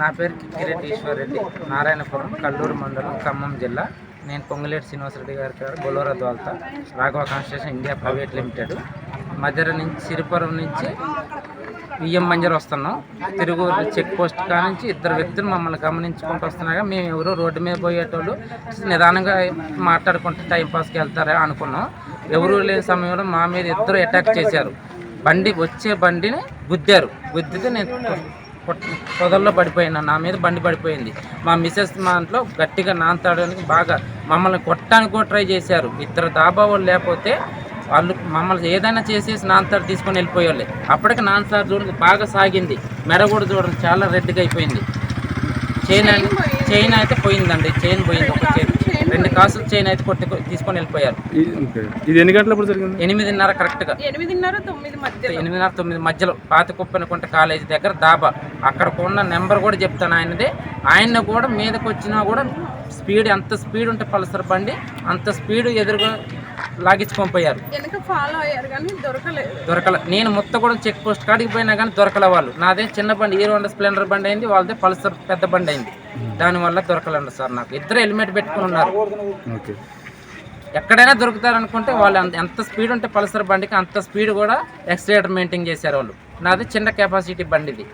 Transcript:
నా పేరు కిక్కిరెడ్డి ఈశ్వర్రెడ్డి నారాయణపురం కల్లూరు మండలం ఖమ్మం జిల్లా. నేను పొంగులేటి శ్రీనివాసరెడ్డి గారి గారు బొలోరా ద్వాల్తా Raghava construction India private limited. మధ్యర నుంచి సిరిపురం నుంచి బియ్యం మంజర్ వస్తున్నాం. తిరుగు చెక్ పోస్ట్ కానించి ఇద్దరు వ్యక్తులు మమ్మల్ని గమనించుకుంటూ వస్తున్నాగా మేము ఎవరో రోడ్డు మీద పోయేటోళ్ళు నిదానంగా మాట్లాడుకుంటూ టైంపాస్కి వెళ్తారా అనుకున్నాం. ఎవరూ లేని సమయంలో మా మీద ఇద్దరు అటాక్ చేశారు. బండి వచ్చే బండిని గుద్దారు. గుద్దితే నేను పొదల్లో పడిపోయినా నా మీద బండి పడిపోయింది. మా మిసెస్ మా ఇంట్లో గట్టిగా నాంతాడడానికి బాగా మమ్మల్ని కొట్టడానికి కూడా ట్రై చేశారు. ఇద్దరు దాబా వాళ్ళు లేకపోతే వాళ్ళు మమ్మల్ని ఏదైనా చేసేసి నాన్నసార్ తీసుకొని వెళ్ళిపోయేవాళ్ళే. అప్పటికి నాన్నసార్ చూడండి బాగా సాగింది. మెడ కూడా చూడండి చాలా రెడ్గా అయిపోయింది. చైన్ చైన్ అయితే పోయిందండి. చైన్ పోయింది ఒక చైన్. రెండు కాసులు చైన్ అయితే కొట్టి తీసుకొని వెళ్ళిపోయారు. ఇది ఎన్ని గంటలప్పుడు జరిగింది? ఎనిమిదిన్నర కరెక్ట్గా. ఎనిమిదిన్నర తొమ్మిది మధ్య ఎనిమిదిన్నర తొమ్మిది మధ్యలో. పాతకుప్పనకుంట కాలేజీ దగ్గర దాబా. అక్కడ ఉన్న నెంబర్ కూడా చెప్తాను ఆయనది. ఆయన కూడా మీదకి వచ్చినా కూడా స్పీడ్ ఎంత స్పీడ్ ఉంటే పల్సర్ బండి అంత స్పీడ్ ఎదురుగా ఫాలో అయ్యారు కానీ దొరకలేదు. దొరకల నేను మొత్తం కూడా చెక్ పోస్ట్ కాడికి పోయినా కానీ దొరకల వాళ్ళు. నాదే చిన్న బండి హీరో హోండా స్ప్లెండర్ బండి అయింది వాళ్ళదే పల్సర్ పెద్ద బండి అయింది. దానివల్ల దొరకలండి సార్ నాకు. ఇద్దరు హెల్మెట్ పెట్టుకుని ఉన్నారు. ఓకే. ఎక్కడైనా దొరుకుతారనుకుంటే వాళ్ళు అంత- ఎంత స్పీడ్ ఉంటే పల్సర్ బండికి అంత స్పీడ్ కూడా ఎక్సిలేటర్ మెయింటైన్ చేశారు వాళ్ళు. నాది చిన్న కెపాసిటీ బండి ఇది